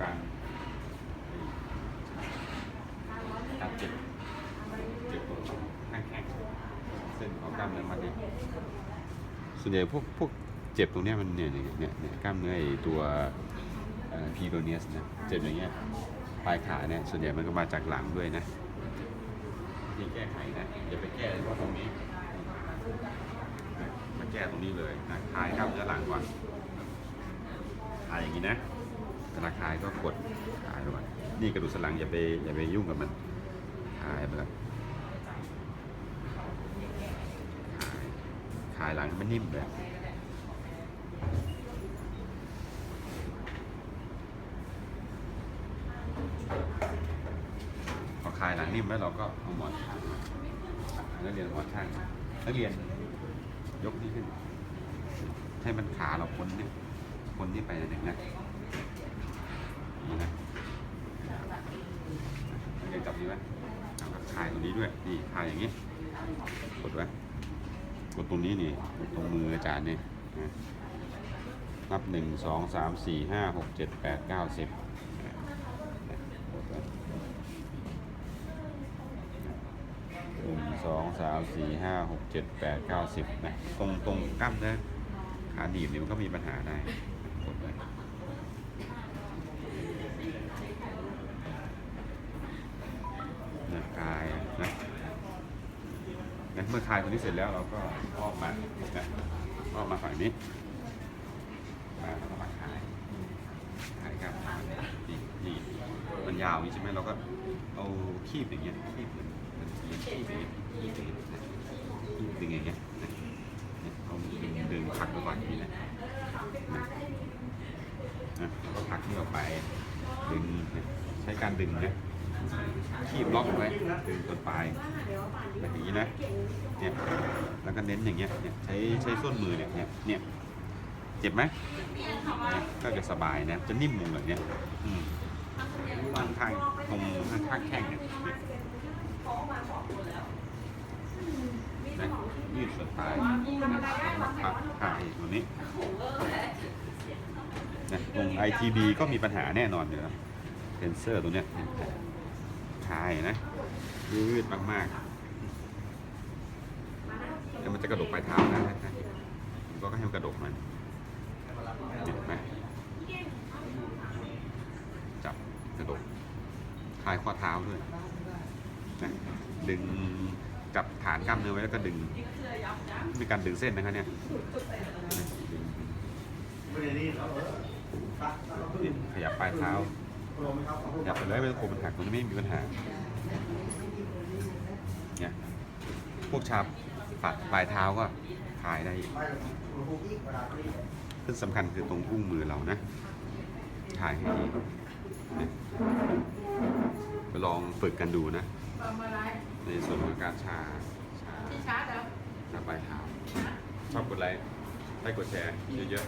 การการเจ็บเจ็บตรงแข้งๆเส้นของกล้ามเนื้อมัดเนี่ยส่วนใหญ่พวกพวกเจ็บตรงเนี้ยมันเนี่ยเนี่ยเนี่ยเนี่ยกล้ามเนื้อไอ้ตัวพีโดเนียสนะเจ็บอย่างเงี้ยปลายขาเนี่ยส่วนใหญ่มันก็มาจากหลังด้วยนะที่แก้ไขนะอย่าไปแก้เฉพาะตรงนี้มาแก้ตรงนี้เลยนะคลายกล้ามเนื้อหลังก่อนคลายอย่างนี้นะ เวลาคลายก็กดคลายลงไปนี่กระดูกสันหลังอย่าไปอย่าไปยุ่งกับมันคลายไปเลยคลายคลายหลังมันนิ่มเลยพอคลายหลังนิ่มแล้วเราก็เอาหมอนข้างนักเรียนหมอนข้างนักเรียนยกนี่ขึ้น ให้มันขาเราพ้นนี่พ้นนี่ไปหนึ่งนะ นี่นะเรียนจับนี้ไว้แล้วก็คลายตรงนี้ด้วยนี่คลายอย่างนี้ กดไว้กดตรงนี้นี่กดตรงมืออาจารย์นี่นับหนึ่งสองสามสี่ห้าหกเจ็ดแปดเก้าสิบกดไว้หนึ่งสองสามสี่ห้าหกเจ็ดแปดเก้าสิบนะตรงตรงกล้ามเนื้อขาหนีบนี่มันก็มีปัญหาได้กดไว้นะคลายนะ นะเมื่อคลายตรงนี้เสร็จแล้วเราก็อ้อมมานะอ้อมมาฝั่งนี้มาแล้วก็มาคลายคลายครับนี่นี่มันยาวอย่างนี้ใช่ไหมเราก็เอาคีบอย่างเงี้ยคีบเหมือนเหมือนคีบอย่างเงี้ยคีบอย่างเงี้ยนะคีบดึงอย่างเงี้ยนะเอาดึงดึงพักไว้ก่อนอย่างนี้นะนะนะแล้วก็พักที่ออกไปดึงนะใช้การดึงนะ คีบล็อกไว้ดึงต้นปลายแบบนี้นะเนี่ยแล้วก็เน้นอย่างเงี้ยเนี่ยใช้ใช้ส้นมือเนี่ยเนี่ยเนี่ยเจ็บไหมเนี่ยก็จะสบายนะจะนิ่มลงแบบเนี้ยอืมข้างข้างตรงข้างข้างแข้งเนี่ยนะยืดส่วนปลายมาพักถ่ายตรงนี้นะตรง ITB ก็มีปัญหาแน่นอนอยู่แล้วเทนเซอร์ตรงเนี้ย ถ่ายนะยืดมากๆแล้วมันจะกระดกปลายเท้านะผมก็ให้มันกระดกมันเห็นไหมจับกระดกคลายข้อเท้าด้วยนะดึงกับฐานกล้ามเนื้อไว้แล้วก็ดึงมีการดึงเส้นนะครับเนี่ยดึงนี่ขยับปลายเท้า ขยับไปเลยไม่ต้องกลัวมันหักตรงนี้ไม่มีปัญหาเนี่ยพวกชาปัดปลายเท้าก็คลายได้อีกซึ่งสำคัญคือตรงอุ้งมือเรานะถ่ายให้ดีเนี่ยไปลองฝึกกันดูนะ ในส่วนของการชาชาที่ชาร์จแล้วชาปลายเท้าชอบกดไลค์ให้กดแชร์เยอะ